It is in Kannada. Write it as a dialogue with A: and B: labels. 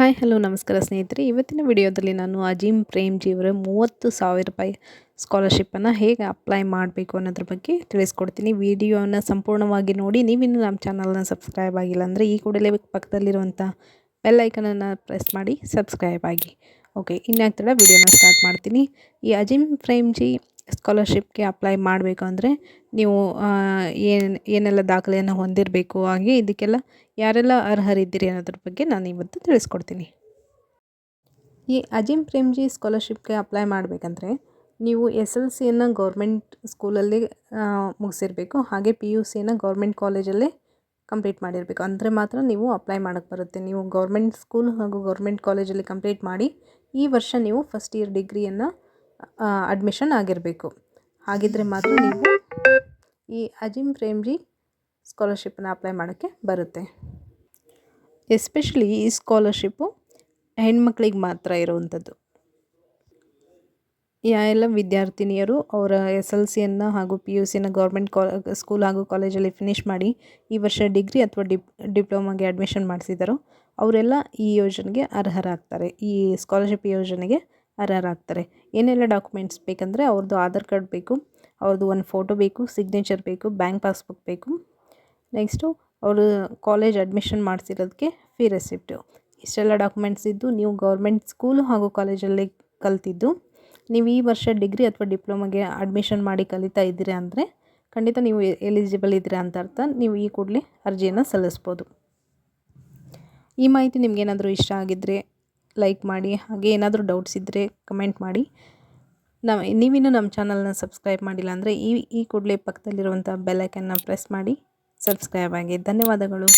A: ಹಾಯ್, ಹಲೋ, ನಮಸ್ಕಾರ ಸ್ನೇಹಿತರೆ. ಇವತ್ತಿನ ವಿಡಿಯೋದಲ್ಲಿ ನಾನು ಅಜೀಮ್ ಪ್ರೇಮ್ಜಿಯವರ ಮೂವತ್ತು ಸಾವಿರ ರೂಪಾಯಿ ಸ್ಕಾಲರ್ಶಿಪ್ಪನ್ನು ಹೇಗೆ ಅಪ್ಲೈ ಮಾಡಬೇಕು ಅನ್ನೋದ್ರ ಬಗ್ಗೆ ತಿಳಿಸ್ಕೊಡ್ತೀನಿ. ವಿಡಿಯೋನ ಸಂಪೂರ್ಣವಾಗಿ ನೋಡಿ. ನೀವಿನ್ನು ನಮ್ಮ ಚಾನಲ್ನ ಸಬ್ಸ್ಕ್ರೈಬ್ ಆಗಿಲ್ಲ ಅಂದರೆ ಈ ಕೂಡಲೇ ಪಕ್ಕದಲ್ಲಿರುವಂಥ ಬೆಲ್ ಐಕನನ್ನು ಪ್ರೆಸ್ ಮಾಡಿ ಸಬ್ಸ್ಕ್ರೈಬ್ ಆಗಿ. ಓಕೆ ಇನ್ನಾಗ್ತಡ ವಿಡಿಯೋನ ಸ್ಟಾರ್ಟ್ ಮಾಡ್ತೀನಿ. ಈ ಅಜಿಮ್ ಪ್ರೇಮ್ಜಿ ಸ್ಕಾಲರ್ಶಿಪ್ಗೆ ಅಪ್ಲೈ ಮಾಡಬೇಕು ಅಂದರೆ ನೀವು ಏನು, ಏನೆಲ್ಲ ದಾಖಲೆಯನ್ನು ಹೊಂದಿರಬೇಕು ಹಾಗೆ ಇದಕ್ಕೆಲ್ಲ ಯಾರೆಲ್ಲ ಅರ್ಹರಿದ್ದೀರಿ ಅನ್ನೋದ್ರ ಬಗ್ಗೆ ನಾನು ಇವತ್ತು ತಿಳಿಸ್ಕೊಡ್ತೀನಿ. ಈ ಅಜಿಮ್ ಪ್ರೇಮ್ಜಿ ಸ್ಕಾಲರ್ಶಿಪ್ಗೆ ಅಪ್ಲೈ ಮಾಡಬೇಕಂದ್ರೆ ನೀವು ಎಸ್ ಎಲ್ ಸಿಯನ್ನು ಗೌರ್ಮೆಂಟ್ ಸ್ಕೂಲಲ್ಲಿ ಮುಗಿಸಿರಬೇಕು. ಹಾಗೆ ಪಿ ಯು ಸಿಯನ್ನು ಗೌರ್ಮೆಂಟ್ ಕಾಲೇಜಲ್ಲೇ ಕಂಪ್ಲೀಟ್ ಮಾಡಿರಬೇಕು. ಅಂದರೆ ಮಾತ್ರ ನೀವು ಅಪ್ಲೈ ಮಾಡೋಕ್ಕೆ ಬರುತ್ತೆ. ನೀವು ಗೌರ್ಮೆಂಟ್ ಸ್ಕೂಲ್ ಹಾಗೂ ಗೌರ್ಮೆಂಟ್ ಕಾಲೇಜಲ್ಲಿ ಕಂಪ್ಲೀಟ್ ಮಾಡಿ ಈ ವರ್ಷ ನೀವು ಫಸ್ಟ್ ಇಯರ್ ಡಿಗ್ರಿಯನ್ನು ಅಡ್ಮಿಷನ್ ಆಗಿರಬೇಕು. ಹಾಗಿದ್ದರೆ ಮಾತ್ರ ನೀವು ಈ ಅಜಿಮ್ ಪ್ರೇಮ್ಜಿ ಸ್ಕಾಲರ್ಶಿಪ್ಪನ್ನು ಅಪ್ಲೈ ಮಾಡೋಕ್ಕೆ ಬರುತ್ತೆ. ಎಸ್ಪೆಷಲಿ ಈ ಸ್ಕಾಲರ್ಶಿಪ್ಪು ಹೆಣ್ಮಕ್ಳಿಗೆ ಮಾತ್ರ ಇರುವಂಥದ್ದು. ಎಲ್ಲ ವಿದ್ಯಾರ್ಥಿನಿಯರು ಅವರ ಎಸ್ ಎಲ್ ಸಿಯನ್ನು ಹಾಗೂ ಪಿ ಯು ಸಿಯನ್ನು ಗೌರ್ಮೆಂಟ್ ಕಾಲ ಸ್ಕೂಲ್ ಹಾಗೂ ಕಾಲೇಜಲ್ಲಿ ಫಿನಿಷ್ ಮಾಡಿ ಈ ವರ್ಷ ಡಿಗ್ರಿ ಅಥವಾ ಡಿಪ್ ಡಿಪ್ಲೊಮಾಗೆ ಅಡ್ಮಿಷನ್ ಮಾಡಿಸಿದಾರೋ, ಅವರೆಲ್ಲ ಈ ಯೋಜನೆಗೆ ಅರ್ಹರಾಗ್ತಾರೆ. ಈ ಸ್ಕಾಲರ್ಶಿಪ್ ಯೋಜನೆಗೆ ಅರ್ಹರಾಗ್ತಾರೆ. ಏನೆಲ್ಲ ಡಾಕ್ಯುಮೆಂಟ್ಸ್ ಬೇಕಂದರೆ ಅವ್ರದ್ದು ಆಧಾರ್ ಕಾರ್ಡ್ ಬೇಕು ಅವ್ರದ್ದು ಒಂದು ಫೋಟೋ ಬೇಕು, ಸಿಗ್ನೇಚರ್ ಬೇಕು, ಬ್ಯಾಂಕ್ ಪಾಸ್ಬುಕ್ ಬೇಕು. ನೆಕ್ಸ್ಟು ಅವರು ಕಾಲೇಜ್ ಅಡ್ಮಿಷನ್ ಮಾಡಿಸಿರೋದಕ್ಕೆ ಫೀ ರೆಸಿಪ್ಟು. ಇಷ್ಟೆಲ್ಲ ಡಾಕ್ಯುಮೆಂಟ್ಸ್ ಇದ್ದು ನೀವು ಗೌರ್ಮೆಂಟ್ ಸ್ಕೂಲು ಹಾಗೂ ಕಾಲೇಜಲ್ಲಿ ಕಲ್ತಿದ್ದು, ನೀವು ಈ ವರ್ಷ ಡಿಗ್ರಿ ಅಥವಾ ಡಿಪ್ಲೊಮಾಗೆ ಅಡ್ಮಿಷನ್ ಮಾಡಿ ಕಲಿತಾ ಇದ್ದೀರಾ ಅಂದರೆ ಖಂಡಿತ ನೀವು ಎಲಿಜಿಬಲ್ ಇದ್ದೀರಾ ಅಂತ ಅರ್ಥ. ನೀವು ಈ ಕೂಡಲೇ ಅರ್ಜಿಯನ್ನು ಸಲ್ಲಿಸ್ಬೋದು. ಈ ಮಾಹಿತಿ ನಿಮಗೇನಾದರೂ ಇಷ್ಟ ಆಗಿದ್ದರೆ ಲೈಕ್ ಮಾಡಿ, ಹಾಗೆ ಏನಾದರೂ ಡೌಟ್ಸ್ ಇದ್ದರೆ ಕಮೆಂಟ್ ಮಾಡಿ. ನಾವು, ನೀವಿನ್ನೂ ನಮ್ಮ ಚಾನಲ್ನ ಸಬ್ಸ್ಕ್ರೈಬ್ ಮಾಡಿಲ್ಲ ಅಂದರೆ ಈ ಈ ಕೂಡಲೇ ಪಕ್ಕದಲ್ಲಿರುವಂಥ ಬೆಲ್ಲೈಕನ್ನ ಪ್ರೆಸ್ ಮಾಡಿ. ಸಬ್ಸ್ಕ್ರೈಬ್ ಆಗಿ. ಧನ್ಯವಾದಗಳು.